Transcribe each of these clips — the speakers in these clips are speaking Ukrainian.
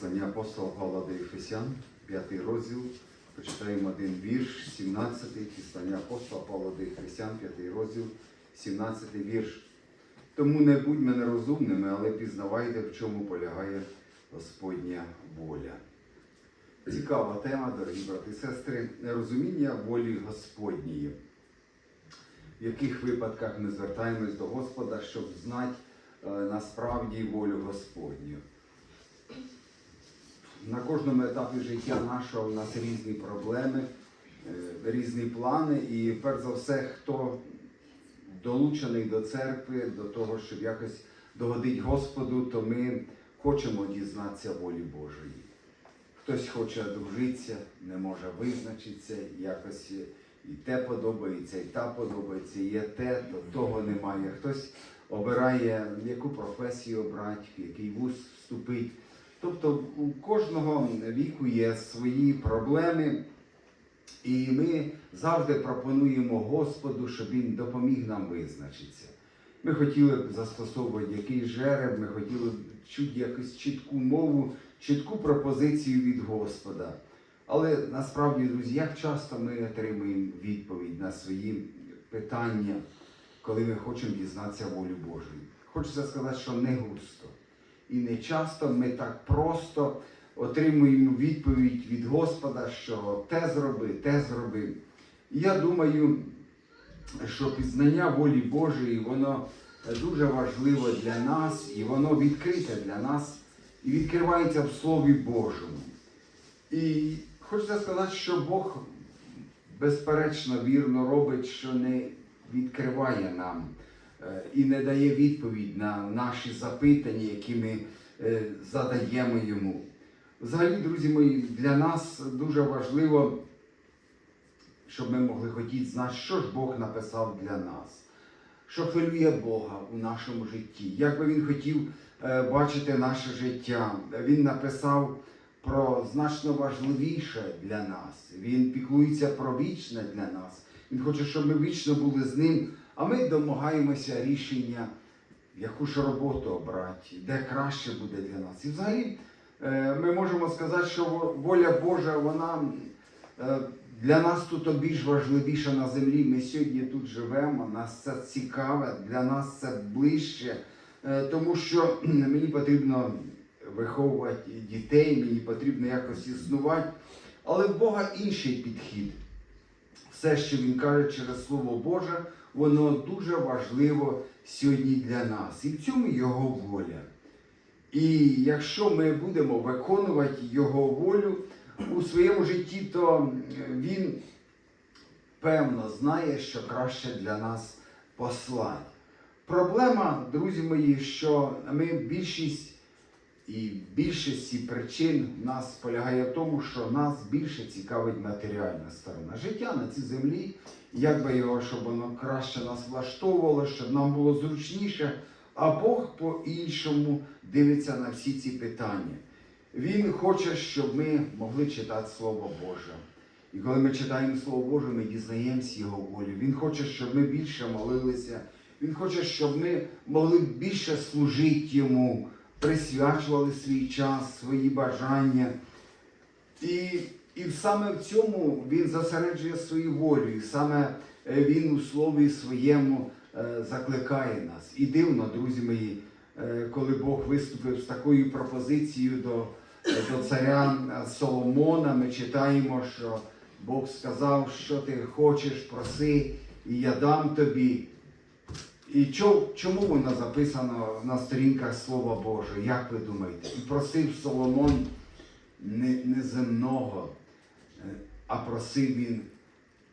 Послання апостола Павла до Ефесян, 5 розділ. Почитаємо один вірш, 17, Послання апостола Павла до Ефесян, 5 розділ, 17 вірш. Тому не будьмо нерозумними, але пізнавайте, в чому полягає Господня воля. Цікава тема, дорогі брати і сестри, нерозуміння волі Господньої. В яких випадках ми звертаємось до Господа, щоб знати е, насправді волю Господню. На кожному етапі життя нашого у нас різні проблеми, е, різні плани, і перш за все, хто долучений до церкви, до того, щоб якось догодити Господу, то ми хочемо дізнатися волі Божої. Хтось хоче одружитися, не може визначитися, якось і те подобається, і та подобається, є те, то того немає. Хтось обирає, яку професію обрати, який вуз вступить. Тобто у кожного віку є свої проблеми, і ми завжди пропонуємо Господу, щоб Він допоміг нам визначитися. Ми хотіли б застосовувати якийсь жереб, ми хотіли б чути якусь чітку мову, чітку пропозицію від Господа. Але насправді, друзі, як часто ми отримуємо відповідь на свої питання, коли ми хочемо дізнатися волю Божої? Хочеться сказати, що не густо. І не часто ми так просто отримуємо відповідь від Господа, що те зроби, те зроби. Я думаю, що пізнання волі Божої, воно дуже важливо для нас, і воно відкрите для нас і відкривається в Слові Божому. І хочеться сказати, що Бог безперечно вірно робить, що не відкриває нам і не дає відповідь на наші запитання, які ми е, задаємо йому. Взагалі, друзі мої, для нас дуже важливо, щоб ми могли хотіти знати, що ж Бог написав для нас, що хвилює Бога у нашому житті, як би Він хотів е, бачити наше життя. Він написав про значно важливіше для нас. Він піклується про вічне для нас. Він хоче, щоб ми вічно були з ним, а ми домагаємося рішення, яку ж роботу обрати, де краще буде для нас. І взагалі е, ми можемо сказати, що воля Божа, вона е, для нас тут більш важливіша на землі. Ми сьогодні тут живемо, нас це цікаве, для нас це ближче, е, тому що мені потрібно виховувати дітей, мені потрібно якось існувати. Але в Бога інший підхід. Все, що Він каже через Слово Боже, воно дуже важливо сьогодні для нас. І в цьому Його воля. І якщо ми будемо виконувати Його волю у своєму житті, то Він певно знає, що краще для нас послати. Проблема, друзі мої, що ми більшість і більшості причин в нас полягає в тому, що нас більше цікавить матеріальна сторона життя на цій землі, як би його, щоб воно краще нас влаштовувало, щоб нам було зручніше, а Бог по-іншому дивиться на всі ці питання. Він хоче, щоб ми могли читати Слово Боже. І коли ми читаємо Слово Боже, ми дізнаємося Його волю. Він хоче, щоб ми більше молилися. Він хоче, щоб ми могли більше служити Йому, присвячували свій час, свої бажання. І, і саме в цьому він зосереджує свою волю, і саме е, він у слові своєму е, закликає нас. І дивно, друзі мої, е, коли Бог виступив з такою пропозицією до, до царя Соломона, ми читаємо, що Бог сказав, що ти хочеш, проси, і я дам тобі. І чому воно записано на сторінках Слова Божого? Як ви думаєте? І просив Соломон не, не земного, е, а просив він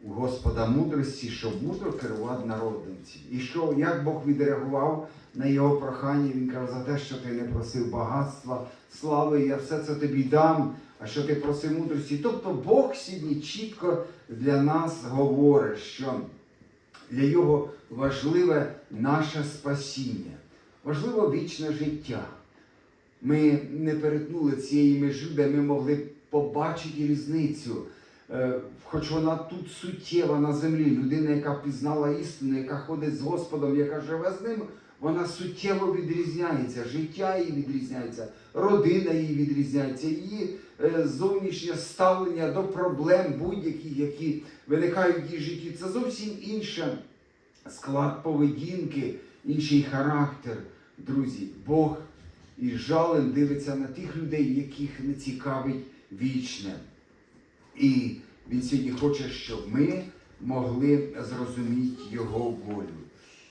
у Господа мудрості, щоб мудро керувати народом. цим. І що, як Бог відреагував на його прохання, він каже, за те, що ти не просив багатства, слави, я все це тобі дам, а що ти просив мудрості. Тобто Бог сьогодні чітко для нас говорить, що для його важливе наше спасіння, важливо вічне життя. Ми не перетнули цієї межі, де ми могли побачити різницю хоч вона тут суттєва на землі, людина, яка пізнала істину, яка ходить з Господом, яка живе з ним, вона суттєво відрізняється, життя її відрізняється, родина її відрізняється, її е, зовнішнє ставлення до проблем будь-яких, які виникають в її житті. Це зовсім інше склад поведінки, інший характер. Друзі, Бог із жалем дивиться на тих людей, яких не цікавить вічне. І він сьогодні хоче, щоб ми могли зрозуміти його волю.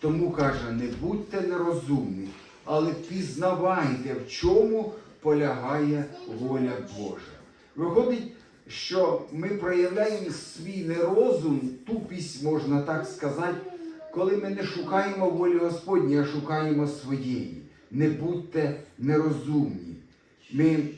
Тому каже, не будьте нерозумні, але пізнавайте, в чому полягає воля Божа. Виходить, що ми проявляємо свій нерозум, тупість, можна так сказати, коли ми не шукаємо волі Господні, а шукаємо своєї. Не будьте нерозумні. Ми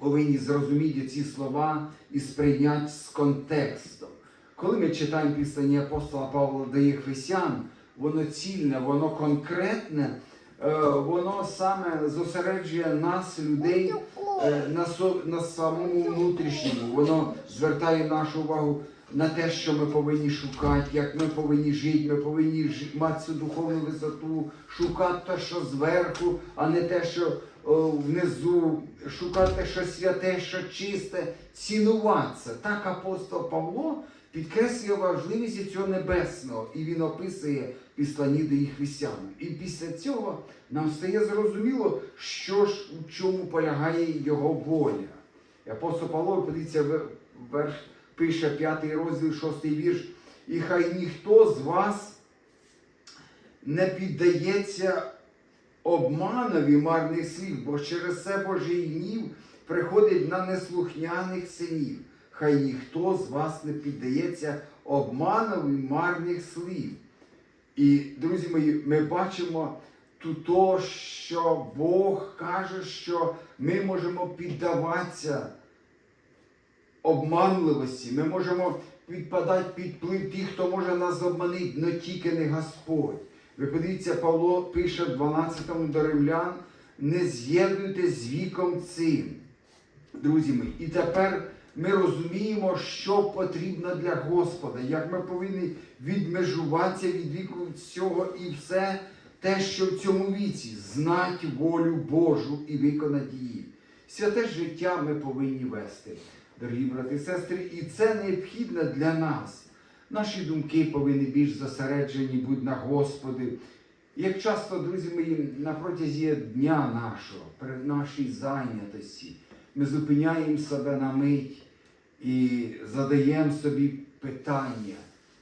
повинні зрозуміти ці слова і сприйняти з контекстом. Коли ми читаємо післання апостола Павла до Єхвесян, воно цільне, воно конкретне, е, воно саме зосереджує нас, людей, е, на самому внутрішньому. Воно звертає нашу увагу на те, що ми повинні шукати, як ми повинні жити, ми повинні мати цю духовну висоту, шукати те, що зверху, а не те, що о, внизу, шукати те, що святе, що чисте, цінувати це. Так апостол Павло підкреслює важливість цього небесного, і він описує післані до християн. І після цього нам стає зрозуміло, що ж у чому полягає його воля. Апостол Павло, подивіться, в- верш, пише п'ятий розділ, шостий вірш. І хай ніхто з вас не піддається обманові марних слів, бо через це Божий гнів приходить на неслухняних синів. Хай ніхто з вас не піддається обманові марних слів. І, друзі мої, ми бачимо тут то, що Бог каже, що ми можемо піддаватися обманливості, ми можемо підпадати під вплив тих, хто може нас обманити, але тільки не Господь. Ви подивіться, Павло пише в 12 до римлян, не з'єднуйте з віком цим. Друзі мої, і тепер ми розуміємо, що потрібно для Господа, як ми повинні відмежуватися від віку всього і все те, що в цьому віці, знати волю Божу і виконати її. Святе життя ми повинні вести, дорогі брати і сестри, і це необхідно для нас. Наші думки повинні більш зосереджені бути на Господи. Як часто, друзі мої, на протязі дня нашого, при нашій зайнятості, ми зупиняємо себе на мить і задаємо собі питання,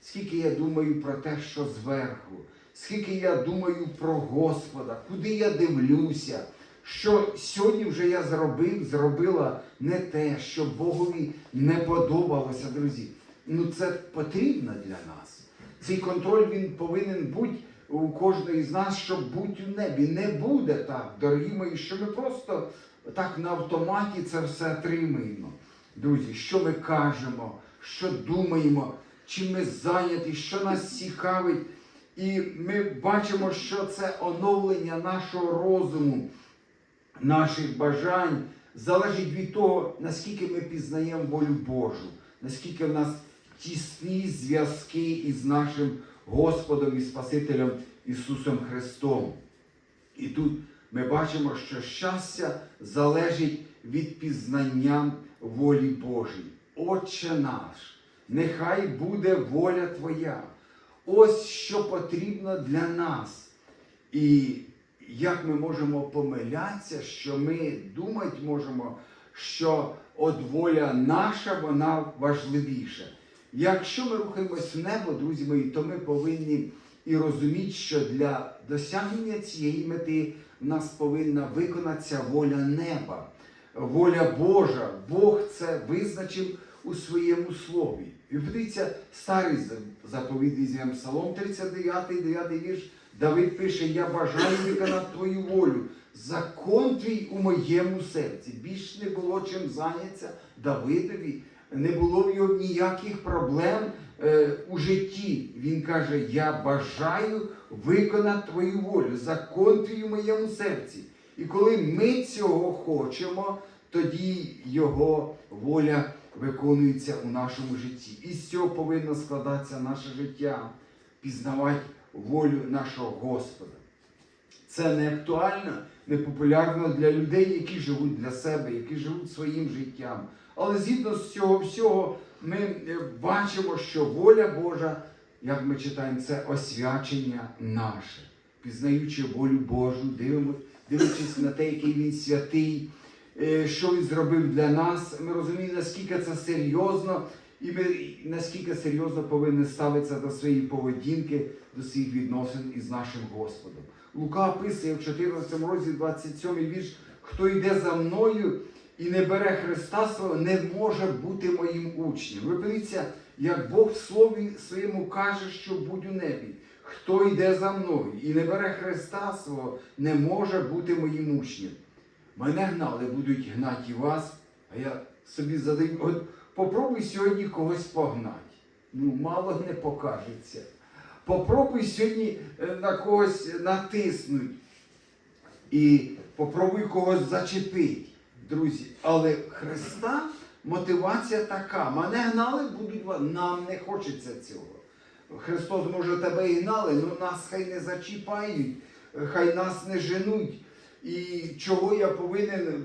скільки я думаю про те, що зверху, скільки я думаю про Господа, куди я дивлюся, що сьогодні вже я зробив, зробила не те, що Богові не подобалося, друзі. Ну це потрібно для нас. Цей контроль він повинен бути у кожної з нас, щоб бути у небі. Не буде так, дорогі мої, що ми просто так на автоматі це все отримаємо. Друзі, що ми кажемо, що думаємо, чим ми зайняті, що нас цікавить. І ми бачимо, що це оновлення нашого розуму, наших бажань залежить від того, наскільки ми пізнаємо волю Божу, наскільки в нас тісні зв'язки із нашим Господом і Спасителем Ісусом Христом. І тут ми бачимо, що щастя залежить від пізнання волі Божої. Отче наш, нехай буде воля Твоя. Ось що потрібно для нас. І як ми можемо помилятися, що ми думати можемо, що от воля наша, вона важливіша. Якщо ми рухаємось в небо, друзі мої, то ми повинні і розуміти, що для досягнення цієї мети в нас повинна виконатися воля неба, воля Божа. Бог це визначив у своєму слові. І подивіться, старий за- заповіт візьмемо Псалом 39, 9 вірш. Давид пише: Я бажаю виконати твою волю. Закон твій у моєму серці. Більш не було чим зайнятися Давидові. Не було в нього ніяких проблем е, у житті. Він каже: Я бажаю виконати твою волю. Закон твій у моєму серці. І коли ми цього хочемо, тоді його воля виконується у нашому житті. І з цього повинно складатися наше життя, пізнавати волю нашого Господа. Це не актуально, не популярно для людей, які живуть для себе, які живуть своїм життям. Але згідно з цього всього, ми е, бачимо, що воля Божа, як ми читаємо, це освячення наше, пізнаючи волю Божу, дивлячись на те, який він святий, е, що він зробив для нас. Ми розуміємо, наскільки це серйозно, і ми наскільки серйозно повинні ставитися до своєї поведінки, до своїх відносин із нашим Господом. Лука описує в 14 розділі 27 вірш, хто йде за мною і не бере Христа свого, не може бути моїм учнем. Ви подивіться, як Бог в Слові своєму каже, що будь у небі. Хто йде за мною і не бере Христа свого, не може бути моїм учнем. Мене гнали, будуть гнати вас, а я собі задаю, попробуй сьогодні когось погнати. Ну, мало не покажеться. Попробуй сьогодні е, на когось натиснути і попробуй когось зачепити, друзі. Але Христа мотивація така. Мене гнали, будуть. Нам не хочеться цього. Христос, може, тебе і гнали, але нас хай не зачіпають, хай нас не женуть. І чого я повинен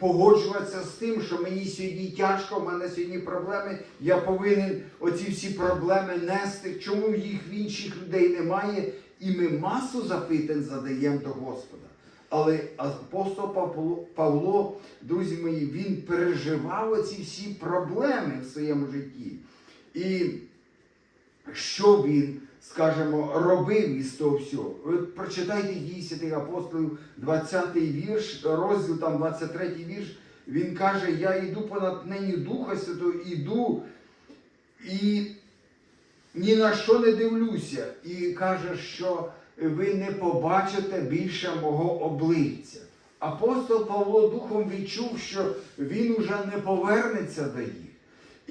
погоджуватися з тим, що мені сьогодні тяжко, в мене сьогодні проблеми, я повинен оці всі проблеми нести. Чому їх в інших людей немає? І ми масу запитань задаємо до Господа. Але апостол Павло, Павло, друзі мої, він переживав оці всі проблеми в своєму житті. І що він, скажімо, робив із того всього. Ви прочитайте дії святих апостолів, 20 вірш, розділ там 23 вірш. Він каже: Я йду понад нині Духа Святого, іду і ні на що не дивлюся. І каже, що ви не побачите більше мого обличчя. Апостол Павло Духом відчув, що він уже не повернеться до їх.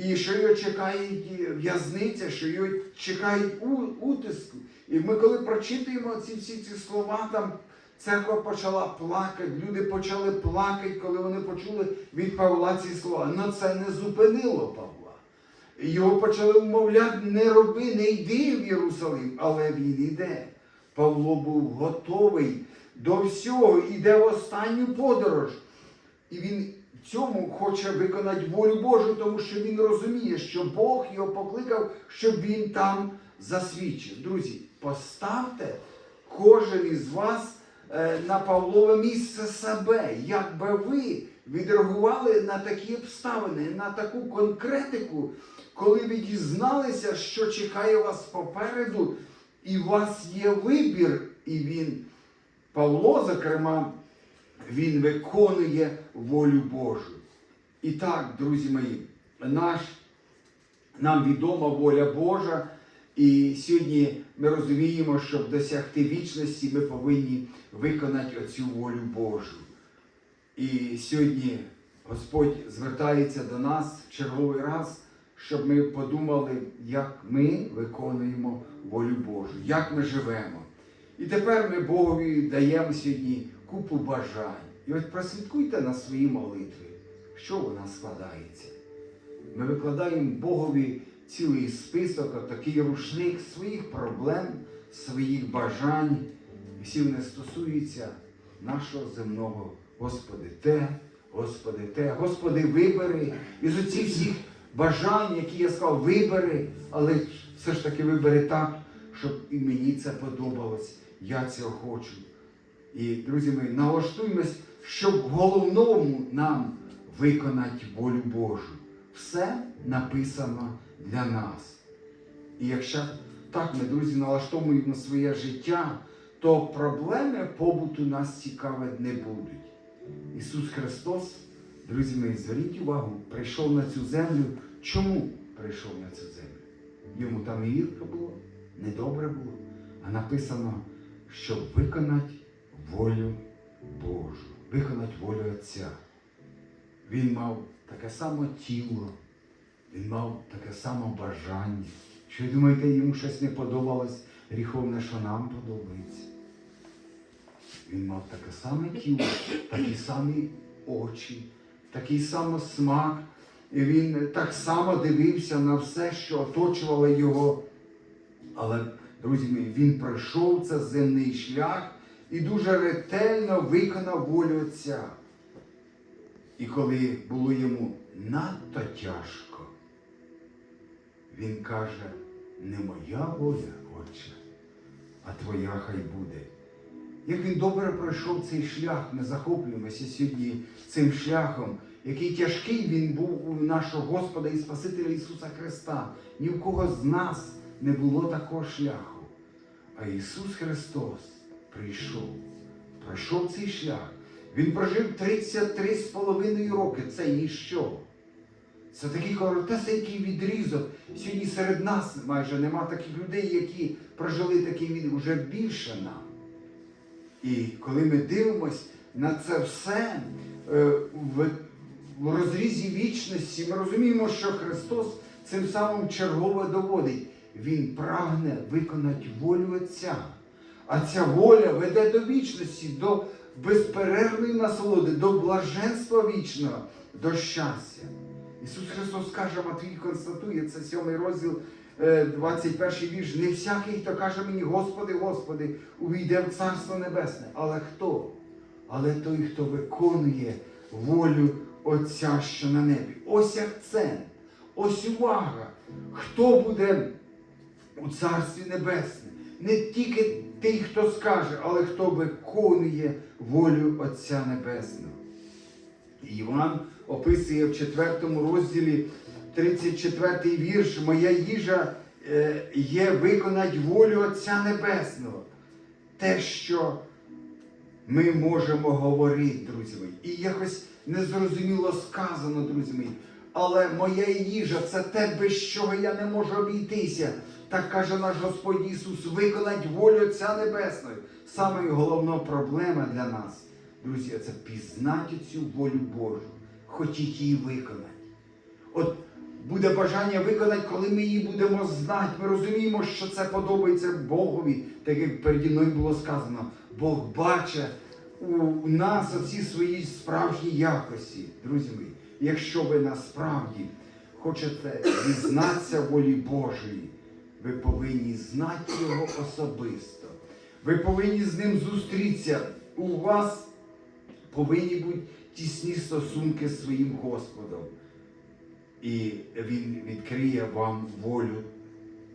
І що його чекає в'язниця, що його чекають у- утиску. І ми, коли прочитуємо ці всі ці слова, там церква почала плакати, люди почали плакати, коли вони почули від Павла ці слова. Але це не зупинило Павла. Його почали умовляти, не роби, не йди в Єрусалим, але він іде. Павло був готовий до всього, іде в останню подорож. І він цьому хоче виконати волю Божу, тому що він розуміє, що Бог його покликав, щоб він там засвідчив. Друзі, поставте кожен із вас е, на Павлове місце себе, як би ви відреагували на такі обставини, на таку конкретику, коли ви дізналися, що чекає вас попереду, і у вас є вибір, і він, Павло, зокрема, він виконує волю Божу. І так, друзі мої, наш, нам відома воля Божа, і сьогодні ми розуміємо, щоб досягти вічності, ми повинні виконати оцю волю Божу. І сьогодні Господь звертається до нас в черговий раз, щоб ми подумали, як ми виконуємо волю Божу, як ми живемо. І тепер ми Богові даємо сьогодні купу бажань. І от прослідкуйте на свої молитви, що вона складається. Ми викладаємо Богові цілий список, такий рушник своїх проблем, своїх бажань. І всі вони стосуються нашого земного Господи, те, Господи, те, Господи, вибери. Із оцих всіх бажань, які я сказав, вибери, але все ж таки вибери так, щоб і мені це подобалось. Я цього хочу. І, друзі мої, налаштуємось, щоб в головному нам виконати волю Божу. Все написано для нас. І якщо так ми, друзі, налаштовуємо своє життя, то проблеми побуту нас цікавити не будуть. Ісус Христос, друзі мої, зверніть увагу, прийшов на цю землю. Чому прийшов на цю землю? Йому там і гірко було, недобре було, а написано, щоб виконати волю Божу, виконати волю Отця. Він мав таке саме тіло, він мав таке саме бажання. Ви думаєте, йому щось не подобалось гріховне, що нам подобається? Він мав таке саме тіло, такі самі очі, такий самий смак, і він так само дивився на все, що оточувало його. Але, друзі мої, він пройшов цей земний шлях і дуже ретельно виконав волю Отця. І коли було йому надто тяжко, він каже, не моя воля, Отче, а твоя хай буде. Як він добре пройшов цей шлях, ми захоплюємося сьогодні цим шляхом, який тяжкий він був у нашого Господа і Спасителя Ісуса Христа. Ні в кого з нас не було такого шляху. А Ісус Христос прийшов, пройшов цей шлях. Він прожив 33 з половиною роки. Це ніщо. Це такий коротесенький відрізок. Сьогодні серед нас майже нема таких людей, які прожили такий відрізок, вже більше нам. І коли ми дивимось на це все е, в, розрізі вічності, ми розуміємо, що Христос цим самим чергово доводить. Він прагне виконати волю Отця. А ця воля веде до вічності, до безперервної насолоди, до блаженства вічного, до щастя. Ісус Христос каже, Матвій констатує, це сьомий розділ, е, 21 вірш. Не всякий, хто каже мені, Господи, Господи, увійде в Царство Небесне. Але хто? Але той, хто виконує волю Отця, що на небі. Ось акцент, ось увага. Хто буде у Царстві Небесному? Не тільки той, хто скаже, але хто виконує волю Отця Небесного. І Іван описує в 4 розділі 34 вірш, моя їжа е, є виконати волю Отця Небесного. Те, що ми можемо говорити, друзі мої. І якось незрозуміло сказано, друзі мої. Але моя їжа це те, без чого я не можу обійтися. Так каже наш Господь Ісус, виконать волю Отця Небесного. Саме головна проблема для нас, друзі, це пізнати цю волю Божу, хотіти її виконати. От буде бажання виконати, коли ми її будемо знати. Ми розуміємо, що це подобається Богові, так як переді мною було сказано. Бог бачить у нас оці свої справжні якості, друзі мої. Якщо ви насправді хочете дізнатися волі Божої, ви повинні знати його особисто. Ви повинні з ним зустрітися. У вас повинні бути тісні стосунки з своїм Господом. І Він відкриє вам волю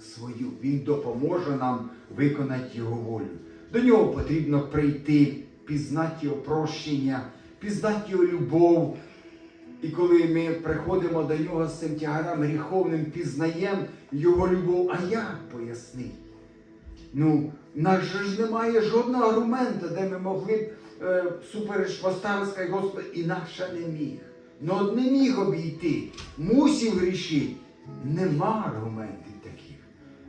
свою. Він допоможе нам виконати Його волю. До нього потрібно прийти, пізнати Його прощення, пізнати Його любов. І коли ми приходимо до нього з цим тягарем гріховним, пізнаємо Його любов, а як пояснити? Ну, в нас же ж немає жодного аргумента, де ми могли б е, супереч поставити, сказати, Господи, інакше не міг. Ну от не міг обійти, мусів грішити. Нема аргументів таких.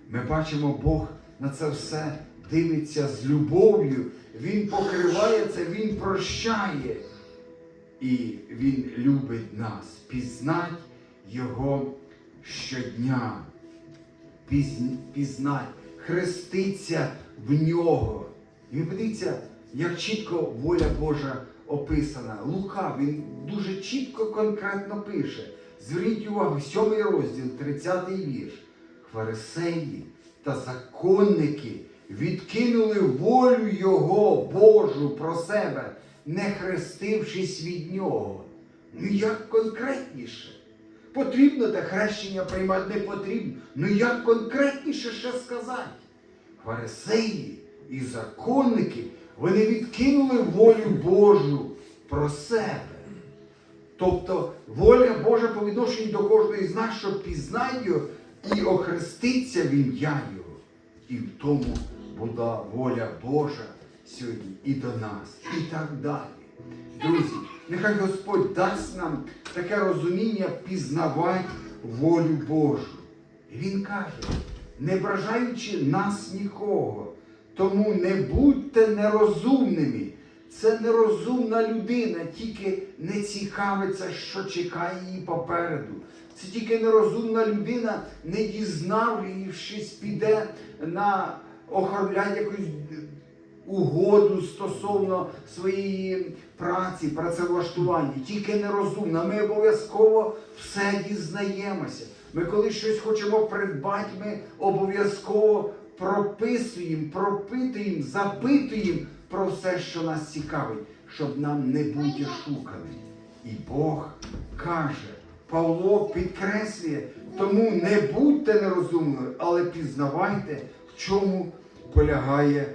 Ми бачимо, Бог на це все дивиться з любов'ю. Він покриває це, Він прощає. І Він любить нас. Пізнать Його щодня. Пізн- Пізнать, хреститься в нього. І ви подивіться, як чітко воля Божа описана. Лука, він дуже чітко, конкретно пише. Зверніть увагу, сьомий розділ, 30 вірш. Фарисеї та законники відкинули волю Його Божу про себе, не хрестившись від нього. Ну як конкретніше? Потрібно те хрещення приймати, не потрібно. Ну як конкретніше ще сказати? Фарисеї і законники, вони відкинули волю Божу про себе. Тобто воля Божа по відношенню до кожної з нас, що пізнає його і охреститься в ім'я Його. І в тому була воля Божа сьогодні і до нас, і так далі. Друзі, нехай Господь дасть нам таке розуміння пізнавати волю Божу. Він каже, не бажаючи нас нікого, тому не будьте нерозумними. Це нерозумна людина, тільки не цікавиться, що чекає її попереду. Це тільки нерозумна людина, не дізнавшись, піде на охоробляння якоїсь угоду стосовно своєї праці, працевлаштування. Тільки нерозумно. Ми обов'язково все дізнаємося. Ми коли щось хочемо придбати, ми обов'язково прописуємо, пропитуємо, запитуємо про все, що нас цікавить, щоб нам не бути шуканим. І Бог каже, Павло підкреслює, тому не будьте нерозумними, але пізнавайте, в чому полягає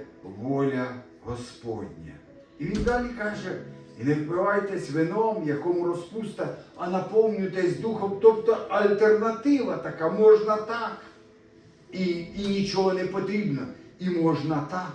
воля Господня. І він далі каже: і не впивайтесь вином, якому розпуста, а наповнюйтесь духом. Тобто альтернатива така, можна так. І, і нічого не потрібно, і можна так.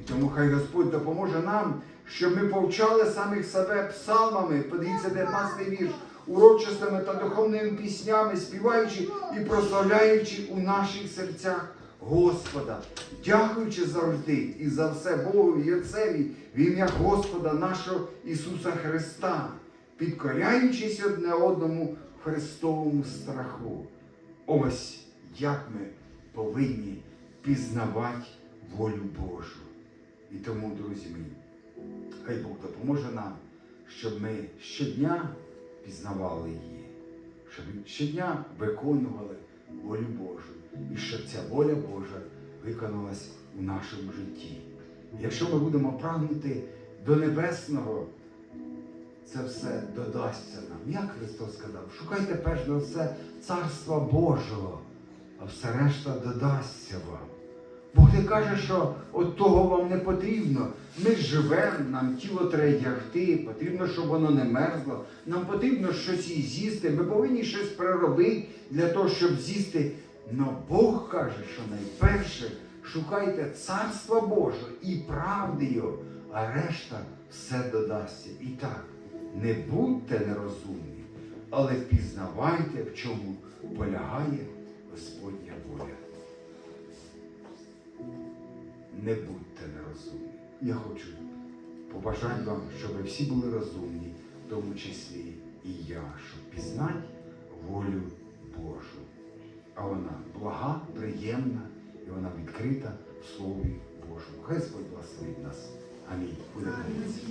І тому хай Господь допоможе нам, щоб ми повчали самих себе псалмами, подивіться 19 вірш, урочистими та духовними піснями, співаючи і прославляючи у наших серцях Господа, дякуючи завжди і за все Богу і Отцеві в ім'я Господа нашого Ісуса Христа, підкоряючись одне одному Христовому страху. Ось як ми повинні пізнавати волю Божу. І тому, друзі мої, хай Бог допоможе нам, щоб ми щодня пізнавали її, щоб щодня виконували волю Божу, і щоб ця воля Божа виконалась у нашому житті. Якщо ми будемо прагнути до небесного, це все додасться нам. Як Христос сказав, шукайте перш на все Царства Божого, а все решта додасться вам. Бог не каже, що от того вам не потрібно. Ми живемо, нам тіло треба дягти, потрібно, щоб воно не мерзло. Нам потрібно щось і з'їсти. Ми повинні щось приробити для того, щоб з'їсти. Но Бог каже, що найперше шукайте Царства Божого і правди Його, а решта все додасться. І так, не будьте нерозумні, але пізнавайте, в чому полягає Господня воля. Не будьте нерозумні. Я хочу побажати вам, щоб ви всі були розумні, в тому числі і я, щоб пізнати волю Божу. А вона блага, приємна і вона відкрита в Слові Божому. Господь благословить нас. Амінь. Будемо молитися.